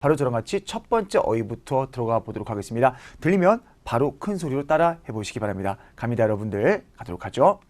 바로 저랑 같이 첫 번째 어휘부터 들어가 보도록 하겠습니다. 들리면 바로 큰 소리로 따라 해보시기 바랍니다. 갑니다, 여러분들. 가도록 하죠.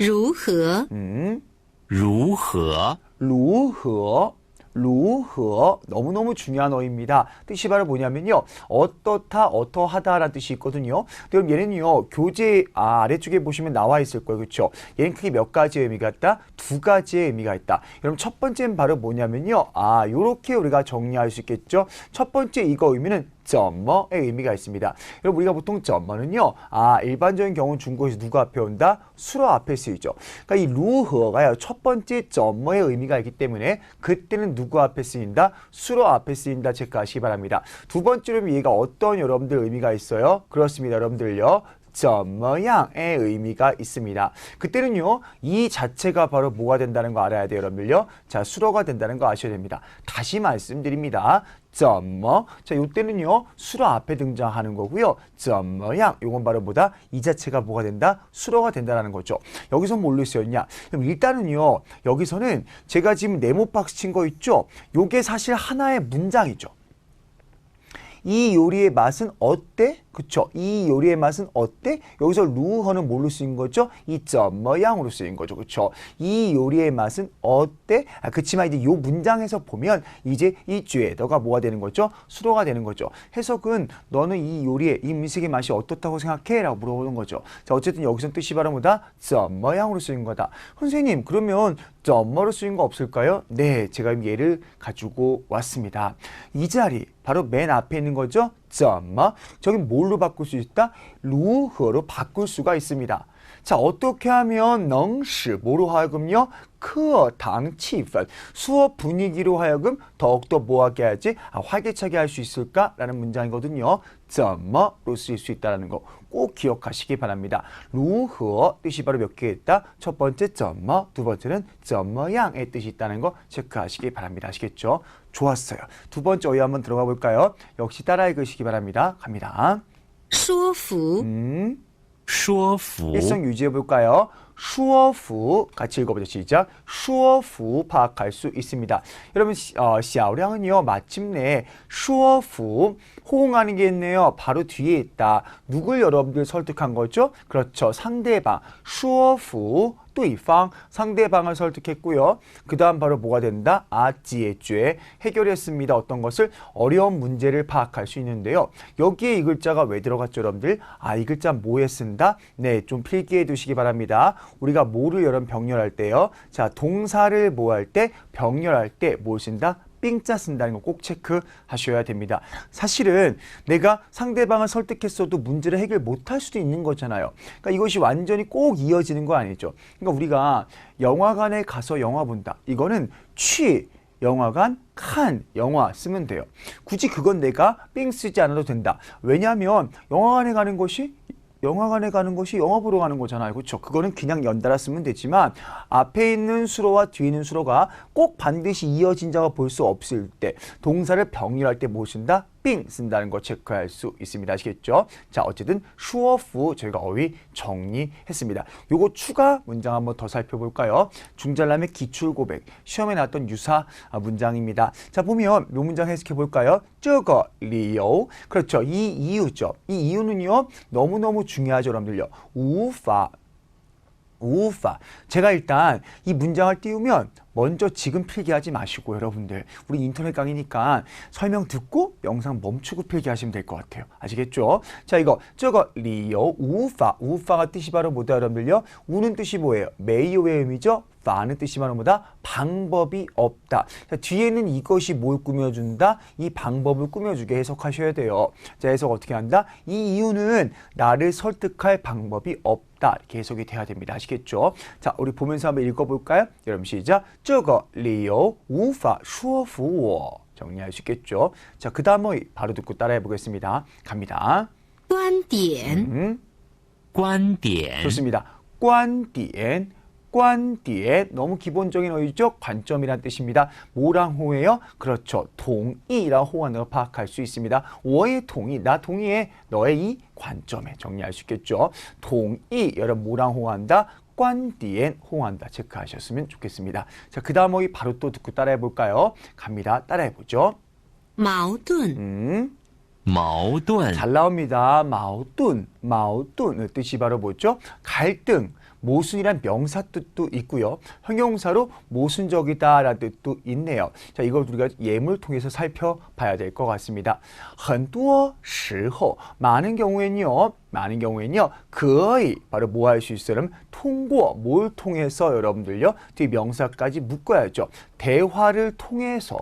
如何？ 음, 如何？ 루허, 루허 너무너무 중요한 어입니다. 뜻이 바로 뭐냐면요. 어떻다, 어떠하다라는 뜻이 있거든요. 그럼 얘는요. 교재 아, 아래쪽에 보시면 나와 있을 거예요. 그렇죠? 얘는 크게 몇 가지의 의미가 있다? 두 가지의 의미가 있다. 여러분 첫 번째는 바로 뭐냐면요. 아, 요렇게 우리가 정리할 수 있겠죠. 첫 번째 이거 의미는 점머의 의미가 있습니다. 여러분 우리가 보통 점머는요. 아 일반적인 경우 중국에서 누가 앞에 온다? 수로 앞에 쓰이죠. 그러니까 이 루허가요. 첫 번째 점머의 의미가 있기 때문에 그때는 누구 앞에 쓰인다? 수로 앞에 쓰인다 체크하시기 바랍니다. 두 번째로 얘가 어떤 여러분들 의미가 있어요? 그렇습니다. 여러분들요. 怎么样의 의미가 있습니다. 그때는요, 이 자체가 바로 뭐가 된다는 거 알아야 돼요, 여러분들요. 자, 수로가 된다는 거 아셔야 됩니다. 다시 말씀드립니다. 怎么? 자, 요때는요, 수로 앞에 등장하는 거고요. 怎么样? 요건 바로 뭐다? 이 자체가 뭐가 된다? 수로가 된다라는 거죠. 여기서 뭘로 쓰였냐? 그럼 일단은요, 여기서는 제가 지금 네모 박스 친 거 있죠? 요게 사실 하나의 문장이죠. 이 요리의 맛은 어때? 그쵸? 이 요리의 맛은 어때? 여기서 루허는 뭘로 쓰인 거죠? 이 점머양으로 쓰인 거죠. 그쵸? 이 요리의 맛은 어때? 아, 그치만 이제 요 문장에서 보면 이제 이 쥐에더가 뭐가 되는 거죠? 수로가 되는 거죠. 해석은 너는 이 요리의 이 음식의 맛이 어떻다고 생각해? 라고 물어보는 거죠. 자, 어쨌든 여기서 뜻이 바로 뭐다? 점머양으로 쓰인 거다. 선생님, 그러면 점머로 쓰인 거 없을까요? 네, 제가 예를 가지고 왔습니다. 이 자리, 바로 맨 앞에 있는 거죠? 있자마 저기 뭘로 바꿀 수 있다? 루허로 바꿀 수가 있습니다. 자 어떻게 하면 넝시 뭐로 하여금요? 크어당 치氛 수업 분위기로 하여금 더욱더 뭐하게 하지? 아, 활기차게 할 수 있을까라는 문장이거든요. 점머로 쓸수 있다는 거 꼭 기억하시기 바랍니다. 루허 뜻이 바로 몇 개 있다? 첫 번째 점머, 두 번째는 점머양의 뜻이 있다는 거 체크하시기 바랍니다. 아시겠죠? 좋았어요. 두 번째 어휘 한번 들어가 볼까요? 역시 따라 읽으시기 바랍니다. 갑니다. 说服， 음, 说服， 일성 유지해 볼까요? 수어프 같이 읽어보죠. 시작. 수어프 파악할 수 있습니다. 여러분 시- 어, 샤오량은요 마침내 수어프 호응하는 게 있네요. 바로 뒤에 있다. 누굴 여러분들 설득한 거죠? 그렇죠. 상대방. 수어프 对方 상대방을 설득했고요. 그 다음 바로 뭐가 된다? 아지에죄 해결했습니다. 어떤 것을 어려운 문제를 파악할 수 있는데요. 여기에 이 글자가 왜 들어갔죠, 여러분들? 아, 이 글자 뭐에 쓴다? 네, 좀 필기해 두시기 바랍니다. 우리가 뭐를 여러분 병렬할 때요. 자, 동사를 뭐 할 때, 병렬할 때 뭘 쓴다? 삥자 쓴다는 거 꼭 체크하셔야 됩니다. 사실은 내가 상대방을 설득했어도 문제를 해결 못할 수도 있는 거잖아요. 그러니까 이것이 완전히 꼭 이어지는 거 아니죠. 그러니까 우리가 영화관에 가서 영화 본다. 이거는 취 영화관 칸 영화 쓰면 돼요. 굳이 그건 내가 삥 쓰지 않아도 된다. 왜냐하면 영화관에 가는 것이 영화관에 가는 것이 영화 보러 가는 거잖아요. 그렇죠? 그거는 그냥 연달아 쓰면 되지만 앞에 있는 수로와 뒤에 있는 수로가 꼭 반드시 이어진 자가 볼 수 없을 때 동사를 병렬할 때뭐 쓴다? 빙 쓴다는 거 체크할 수 있습니다. 아시겠죠? 자, 어쨌든 슈어프 저희가 어휘 정리했습니다. 요거 추가 문장 한번 더 살펴볼까요? 중절남의 기출 고백. 시험에 나왔던 유사 문장입니다. 자, 보면 요 문장 해석해 볼까요? 저거 리오. 그렇죠. 이 이유죠. 이 이유는요. 너무너무 중요하죠, 여러분들요. 우파 우파. 제가 일단 이 문장을 띄우면 먼저 지금 필기하지 마시고 여러분들 우리 인터넷 강의니까 설명 듣고 영상 멈추고 필기하시면 될 것 같아요. 아시겠죠? 자 이거 저거 리오 우파 우파가 뜻이 바로 뭐다 여러분들요? 우는 뜻이 뭐예요? 메이오의 의미죠? 파는 뜻이 바로 뭐다? 방법이 없다. 자, 뒤에는 이것이 뭘 꾸며준다? 이 방법을 꾸며주게 해석하셔야 돼요. 자, 해석 어떻게 한다? 이 이유는 나를 설득할 방법이 없다. 이렇게 해석이 돼야 됩니다. 아시겠죠? 자, 우리 보면서 한번 읽어볼까요? 여러분 시작. 这个理由无法说服我. 정리할 수 있겠죠? 자, 그 다음 어휘 바로 듣고 따라해 보겠습니다. 갑니다. 观点， 음, 观点， 좋습니다. 观点, 관띠에 너무 기본적인 어휘죠. 관점이란 뜻입니다. 모랑호예요. 그렇죠. 동의라 호환으로 파악할 수 있습니다. 워의 동의, 나 동의해. 너의 이 관점에 정리할 수 있겠죠. 동의, 여러분 모랑호한다. 관띠엔 호환다. 체크하셨으면 좋겠습니다. 자, 그 다음 어휘 바로 또 듣고 따라해 볼까요? 갑니다. 따라해 보죠. 마오둔. 음. 마오둔. 잘 나옵니다. 마오둔. 마오둔. 뜻이 바로 뭐죠? 갈등. 모순이란 명사 뜻도 있고요. 형용사로 모순적이다라는 뜻도 있네요. 자, 이걸 우리가 예물 통해서 살펴봐야 될 것 같습니다. 很多时候, 많은 경우에는요. 많은 경우에는요. 거의 바로 뭐 할 수 있어요? 그럼 통고 뭘 통해서 여러분들요. 뒤 명사까지 묶어야죠. 대화를 통해서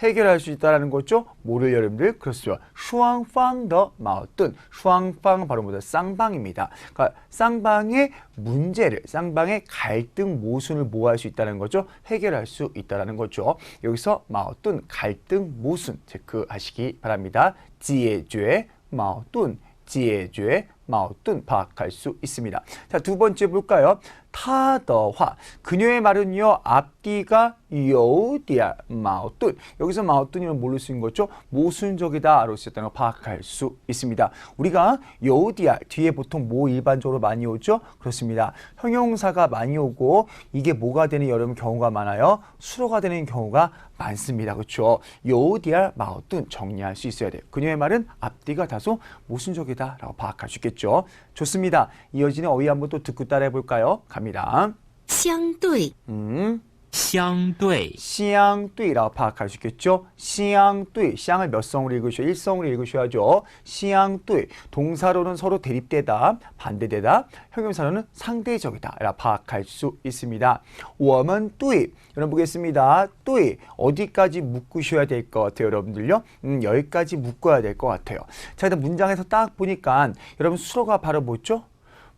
해결할 수 있다는 거죠. 모를 여러분들 그렇죠. 슈앙팡더 마우튼 슈앙팡 발음보다 쌍방입니다. 그러니까 쌍방의 문제를 쌍방의 갈등 모순을 모아할 수 있다는 거죠. 해결할 수 있다는 거죠. 여기서 마우튼 갈등 모순 체크하시기 바랍니다. 지혜죄 마우튼 지혜죄 마우튼 파악할 수 있습니다. 자, 두 번째 볼까요? 타더화. 그녀의 말은요, 앞뒤가 요디아 마오뚱. 여기서 마오뚱이는 뭘로 쓰인 거죠? 모순적이다로 쓰였다는 걸 파악할 수 있습니다. 우리가 요디아 뒤에 보통 뭐 일반적으로 많이 오죠? 그렇습니다. 형용사가 많이 오고 이게 뭐가 되는 여러분 경우가 많아요. 수로가 되는 경우가 많습니다. 그렇죠? 요디아 마오뚱 정리할 수 있어야 돼요. 그녀의 말은 앞뒤가 다소 모순적이다라고 파악할 수 있겠죠. 좋습니다. 이어지는 어휘 한번 또 듣고 따라해 볼까요? 갑니다. 相对， 음. 相对， 시앙뚜이라고 파악할 수 있겠죠. 시앙뚜이, 시앙을 몇 성으로 읽으셔? 일성으로 읽으셔야죠. 시앙뚜이, 동사로는 서로 대립되다, 반대되다, 형용사로는 상대적이다. 라고 파악할 수 있습니다. 我们뚜이, 여러분 보겠습니다. 뚜이, 어디까지 묶으셔야 될 것 같아요, 여러분들요? 음, 여기까지 묶어야 될 것 같아요. 자, 일단 문장에서 딱 보니까 여러분 수로가 바로 뭐죠?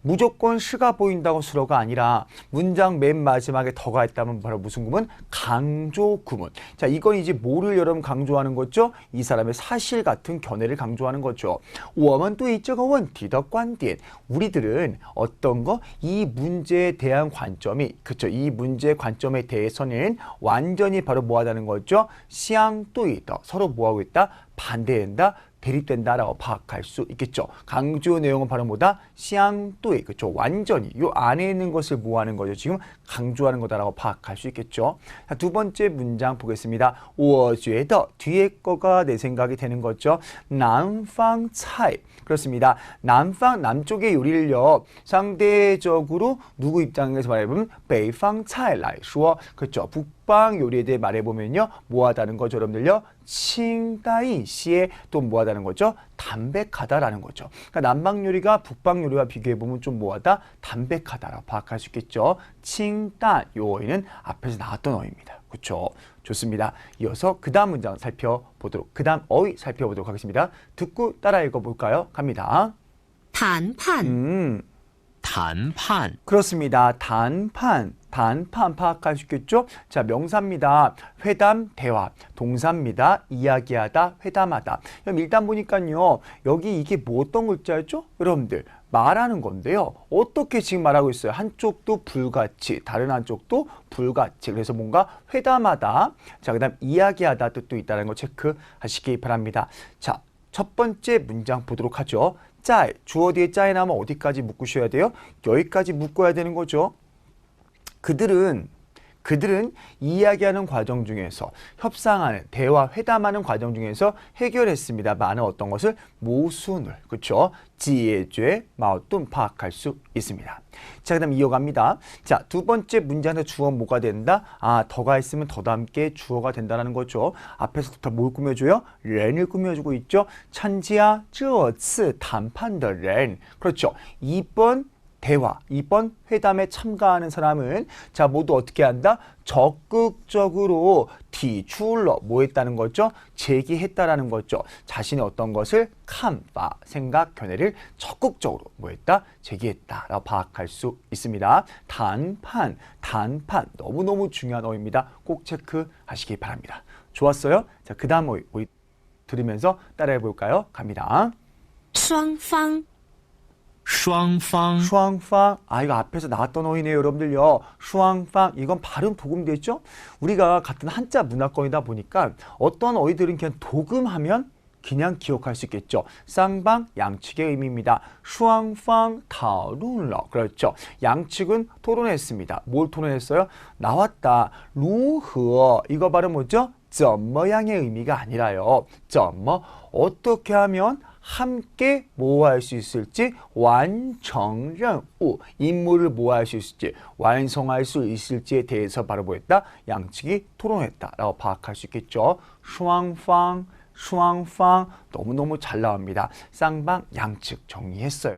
무조건 시가 보인다고 수로가 아니라 문장 맨 마지막에 더가 있다면 바로 무슨 구문? 강조 구문. 자, 이건 이제 뭐를 여러분 강조하는 거죠? 이 사람의 사실 같은 견해를 강조하는 거죠. 我们对这个问题的观点. 우리들은 어떤 거? 이 문제에 대한 관점이 그쵸? 이 문제 관점에 대해서는 완전히 바로 뭐하다는 거죠? 시앙뚜이다. 서로 뭐하고 있다? 반대된다. 대립된다라고 파악할 수 있겠죠. 강조 내용은 바로 뭐다? 시앙뚜이 그렇죠. 완전히 요 안에 있는 것을 뭐 하는 거죠? 지금 강조하는 거다라고 파악할 수 있겠죠. 자, 두 번째 문장 보겠습니다. 我觉得 뒤에 거가 내 생각이 되는 거죠. 南方菜 그렇습니다. 남방 남쪽의 요리를요 상대적으로 누구 입장에서 말해보면 北方菜来说 그렇죠. 북 먹방 요리에 대해 말해보면요. 뭐하다는 거죠, 여러분들요? 칭따이 씨에 또 뭐하다는 거죠? 담백하다라는 거죠. 그러니까 남방 요리가 북방 요리와 비교해보면 좀 뭐하다? 담백하다라고 파악할 수 있겠죠. 칭따 요어는 앞에서 나왔던 어휘입니다. 그렇죠? 좋습니다. 이어서 그 다음 문장 살펴보도록 그 다음 어휘 살펴보도록 하겠습니다. 듣고 따라 읽어볼까요? 갑니다. 단판 음, 단판 그렇습니다. 단판 단판 파악할 수 있겠죠? 자, 명사입니다. 회담, 대화. 동사입니다. 이야기하다, 회담하다. 그럼 일단 보니까요. 여기 이게 뭐 어떤 글자였죠? 여러분들. 말하는 건데요. 어떻게 지금 말하고 있어요? 한쪽도 불같이, 다른 한쪽도 불같이. 그래서 뭔가 회담하다. 자, 그 다음 이야기하다 뜻도 있다는 거 체크하시기 바랍니다. 자, 첫 번째 문장 보도록 하죠. 짤, 주어 뒤에 짤이 나면 어디까지 묶으셔야 돼요? 여기까지 묶어야 되는 거죠. 그들은 그들은 이야기하는 과정 중에서 협상하는 대화 회담하는 과정 중에서 해결했습니다. 많은 어떤 것을 모순을 그렇죠? 지혜죄 마우뚱 파악할 수 있습니다. 자 그다음 이어갑니다. 자두 번째 문장에서 주어 뭐가 된다? 아 더가 있으면 더다 함께 주어가 된다라는 거죠. 앞에서부터 뭘 꾸며줘요? 렌을 꾸며주고 있죠. 찬지야 저츠 단판 더렌 그렇죠. 2번 대화, 이번 회담에 참가하는 사람은 자 모두 어떻게 한다? 적극적으로 디출러 뭐 했다는 거죠? 제기했다라는 거죠. 자신의 어떤 것을 칸파 생각 견해를 적극적으로 뭐 했다? 제기했다라고 파악할 수 있습니다. 단판, 단판 너무너무 중요한 어입니다. 꼭 체크하시기 바랍니다. 좋았어요? 자, 그 다음 어휘, 어휘 들으면서 따라해 볼까요? 갑니다. 双方， 슈앙팡. 아 이거 앞에서 나왔던 어휘네요 여러분들요. 슈앙팡. 이건 발음 도금되죠? 우리가 같은 한자 문화권이다 보니까 어떤 어휘들은 그냥 도금하면 그냥 기억할 수 있겠죠. 쌍방 양측의 의미입니다. 슈앙팡 타룬러. 그렇죠. 양측은 토론했습니다. 뭘 토론했어요? 나왔다. 루허 이거 발음 뭐죠? 점 모양의 의미가 아니라요. 점 어떻게 하면 함께 모호할 수 있을지 완성任务 임무를 모호할 수 있을지 완성할 수 있을지에 대해서 바로 보였다. 양측이 토론했다라고 파악할 수 있겠죠. 双方双方 너무너무 잘 나옵니다. 쌍방 양측 정리했어요.